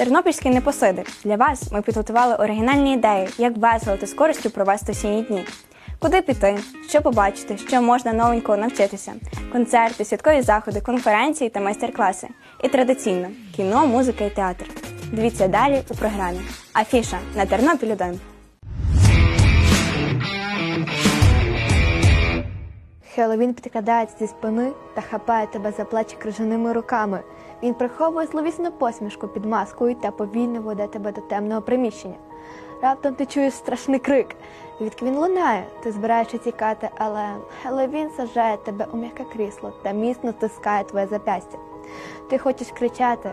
Тернопільські непосиди. Для вас ми підготували оригінальні ідеї, як весело та з користю провести осінні дні. Куди піти, що побачити, що можна новенького навчитися, концерти, святкові заходи, конференції та майстер-класи. І традиційно кіно, музика і театр. Дивіться далі у програмі. Афіша на Тернопіль 1. Хеллоуін підкрадається зі спини та хапає тебе за плечі крижаними руками. Він приховує зловісну посмішку під маскою та повільно веде тебе до темного приміщення. Раптом ти чуєш страшний крик. Звідки він лунає? Ти збираєшся тікати, але Хеллоуін сажає тебе у м'яке крісло та міцно стискає твоє запястя. Ти хочеш кричати,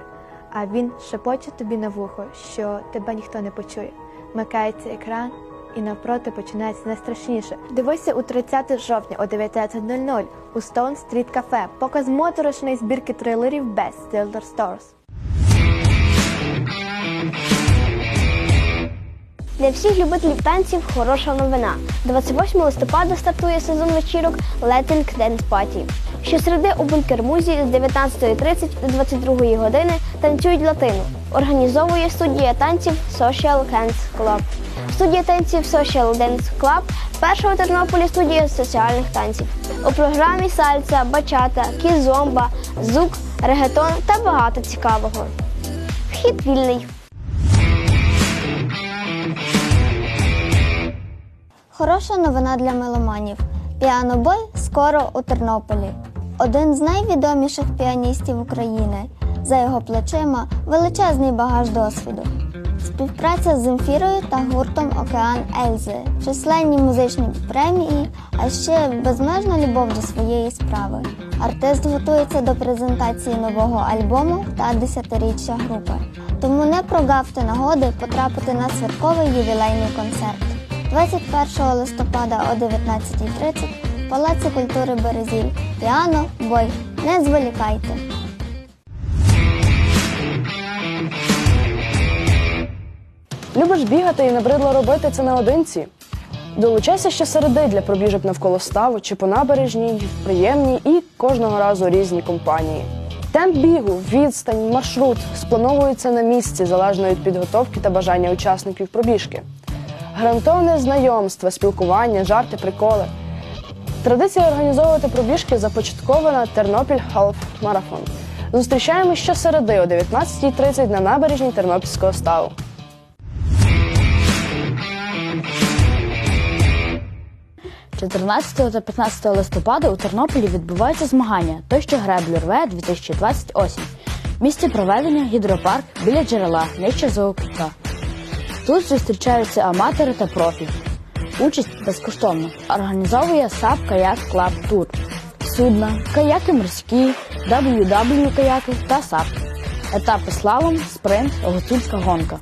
а він шепоче тобі на вухо, що тебе ніхто не почує. Микається екран, і навпроти починається найстрашніше. Дивися у 30 жовтня о 19.00 у Stone Street Cafe. Показ моторошної збірки трейлерів Best Seller Stores. Для всіх любителів танців хороша новина. 28 листопада стартує сезон вечірок Latin Dance Party. Щосереди у бункер-музі з 19.30 до 22 години танцюють латину. Організовує студія танців Social Dance Club. Студія танців Social Dance Club – перша у Тернополі студія соціальних танців. У програмі сальса, бачата, кізомба, зук, регетон та багато цікавого. Вхід вільний. Хороша новина для меломанів. Піанобой скоро у Тернополі. Один з найвідоміших піаністів України. За його плечима величезний багаж досвіду. Співпраця з Земфірою та гуртом Океан Ельзи, численні музичні премії, а ще безмежна любов до своєї справи. Артист готується до презентації нового альбому та десятиріччя групи. Тому не прогавте нагоди потрапити на святковий ювілейний концерт. 21 листопада о 19.30 в Палаці культури Березіль. Піано, бой. Не зволікайте. Любиш бігати і набридло робити це наодинці? Долучайся щосереди для пробіжок навколо ставу чи по набережній, в приємній і кожного разу різні компанії. Темп бігу, відстань, маршрут сплановуються на місці залежно від підготовки та бажання учасників пробіжки. Гарантоване знайомства, спілкування, жарти, приколи. Традиція організовувати пробіжки започаткована Тернопіль Half Marathon. Зустрічаємось щосереди о 19.30 на набережній Тернопільського ставу. – 14 та 15 листопада у Тернополі відбуваються змагання «Той, що греблю рве 2020 осінь. Місце проведення гідропарк біля джерела нижче Зоокута. Тут зустрічаються аматори та профі. Участь безкоштовна. Організовує САП Каяк Клаб Тур. Судна, каяки морські, WW каяки та САП. Етапи слалом, спринт, гуцульська гонка.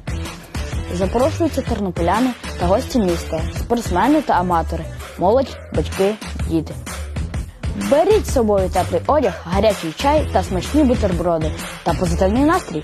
Запрошуються тернополяни та гості міста, спортсмени та аматори, молодь, батьки, діти. Беріть з собою теплий одяг, гарячий чай та смачні бутерброди та позитивний настрій.